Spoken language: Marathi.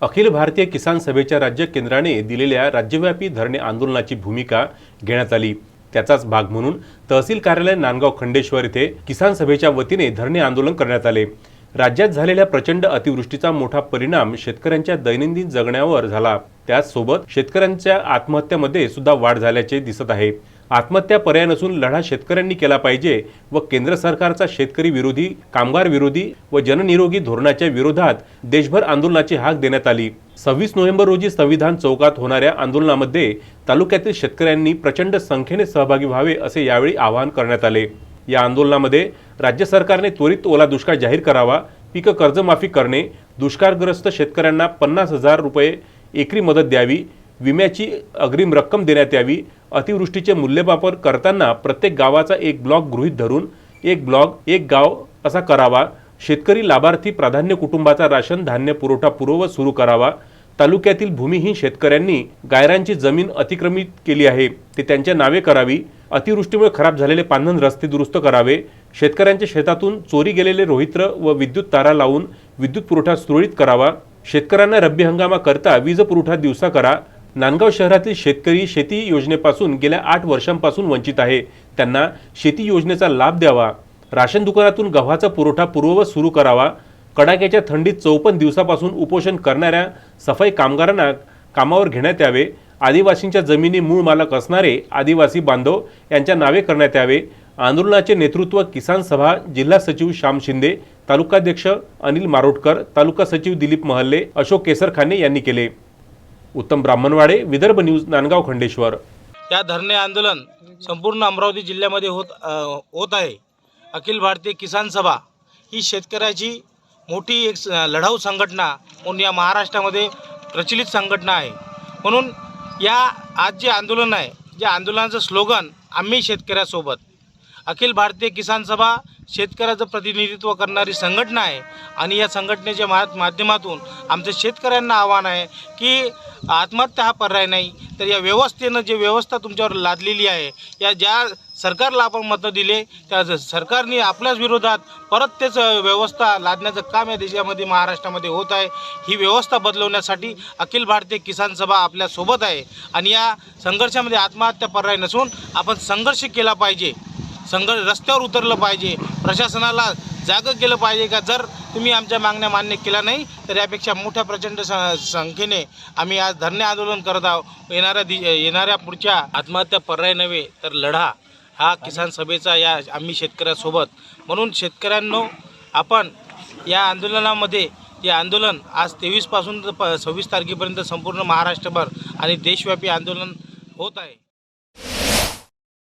अखिल भारतीय किसान सभेच्या राज्य केंद्राने दिलेल्या राज्यव्यापी धरणे आंदोलनाची भूमिका घेण्यात आली. त्याचाच भाग म्हणून तहसील कार्यालय नांदगाव खंडेश्वर येथे किसान सभेच्या वतीने धरणे आंदोलन करण्यात आले. राज्यात झालेल्या प्रचंड अतिवृष्टीचा मोठा परिणाम शेतकऱ्यांच्या दैनंदिन जगण्यावर झाला. त्याचसोबत शेतकऱ्यांच्या आत्महत्यामध्ये सुद्धा वाढ झाल्याचे दिसत आहे. आत्महत्या पर्याय नसून लढा शेतकऱ्यांनी केला पाहिजे व केंद्र सरकारचा शेतकरी विरोधी कामगार विरोधी व जननिरोगी धोरणाच्या विरोधात देशभर आंदोलनाची हाक देण्यात आली. सव्वीस नोव्हेंबर रोजी संविधान चौकात होणाऱ्या आंदोलनामध्ये तालुक्यातील शेतकऱ्यांनी प्रचंड संख्येने सहभागी व्हावे असे यावेळी आवाहन करण्यात आले. या आंदोलनामध्ये राज्य सरकारने त्वरित ओला दुष्काळ जाहीर करावा पीक कर्जमाफी करणे दुष्काळग्रस्त शेतकऱ्यांना पन्नास हजार रुपये एकरी मदत द्यावी विम्याची अग्रिम रक्कम देण्यात यावी. अतिवृष्टीचे मूल्यमापन करताना प्रत्येक गावाचा एक ब्लॉक गृहीत धरून एक ब्लॉक एक गाव असा करावा. शेतकरी लाभार्थी प्राधान्य कुटुंबाचा राशन धान्य पुरवठा पूर्ववत सुरू करावा. तालुक्यातील भूमिहीन शेतकऱ्यांनी गायरांची जमीन अतिक्रमित केली आहे. ते त्यांच्या नावे करावी. अतिवृष्टीमुळे खराब झालेले पांधन रस्ते दुरुस्त करावे. शेतकऱ्यांच्या शेतातून चोरी गेलेले रोहित्र व विद्युत तारा लावून विद्युत पुरवठा सुरळीत करावा. शेतकऱ्यांना रब्बी हंगामाकरता वीज पुरवठा दिवसा करा. नांदगाव शहरातील शेतकरी शेती योजनेपासून गेल्या आठ वर्षांपासून वंचित आहे. त्यांना शेती योजनेचा लाभ द्यावा. राशन दुकानातून गव्हाचा पुरवठा पूर्ववत सुरू करावा. कडाक्याच्या थंडीत चौपन्न दिवसापासून उपोषण करणाऱ्या सफाई कामगारांना कामावर घेण्यात यावे. आदिवासींच्या जमिनी मूळ मालक असणारे आदिवासी बांधव यांच्या नावे करण्यात यावे. आंदोलनाचे नेतृत्व किसान सभा जिल्हा सचिव श्याम शिंदे तालुकाध्यक्ष अनिल मारोटकर तालुका सचिव दिलीप महल्ले अशोक केसरखाने यांनी केले. उत्तम ब्राह्मणवाडे विदर्भ न्यूज नांदगाव खंडेश्वर. या धरणे आंदोलन संपूर्ण अमरावती जिल्ह्यामध्ये होत होत आहे. अखिल भारतीय किसान सभा ही शेतकऱ्याची मोठी एक लढाऊ संघटना म्हणून या महाराष्ट्रामध्ये प्रचलित संघटना आहे. म्हणून या आज जे आंदोलन आहे जे आंदोलनाचं स्लोगन आम्ही शेतकऱ्यासोबत अखिल भारतीय किसान सभा शेतकऱ्याचं प्रतिनिधित्व करणारी संघटना आहे. आणि या संघटनेच्या मा माध्यमातून आमचं शेतकऱ्यांना आव्हान आहे की आत्महत्या हा पर्याय नाही. तर या व्यवस्थेनं जे व्यवस्था तुमच्यावर लादलेली आहे या ज्या सरकारला आपण मतं दिले त्या सरकारने आपल्याच विरोधात परत तेच व्यवस्था लादण्याचं काम या देशामध्ये महाराष्ट्रामध्ये होत आहे. ही व्यवस्था बदलवण्यासाठी अखिल भारतीय किसान सभा आपल्यासोबत आहे. आणि या संघर्षामध्ये आत्महत्या पर्याय नसून आपण संघर्ष केला पाहिजे. संघर्ष रस्त्यावर उतरलं पाहिजे. प्रशासनाला जागं केलं पाहिजे का? जर तुम्ही आमच्या मागण्या मान्य केल्या नाही तर यापेक्षा मोठ्या प्रचंड संख्येने आम्ही आज धरणे आंदोलन करत आहोत येणाऱ्या दि येणाऱ्या पुढच्या आत्महत्या पर्याय नव्हे तर लढा हा किसान सभेचा या आम्ही शेतकऱ्यासोबत. म्हणून शेतकऱ्यांनो आपण या आंदोलनामध्ये हे आंदोलन आज तेवीसपासून तर प सव्वीस तारखेपर्यंत संपूर्ण महाराष्ट्रभर आणि देशव्यापी आंदोलन होत आहे.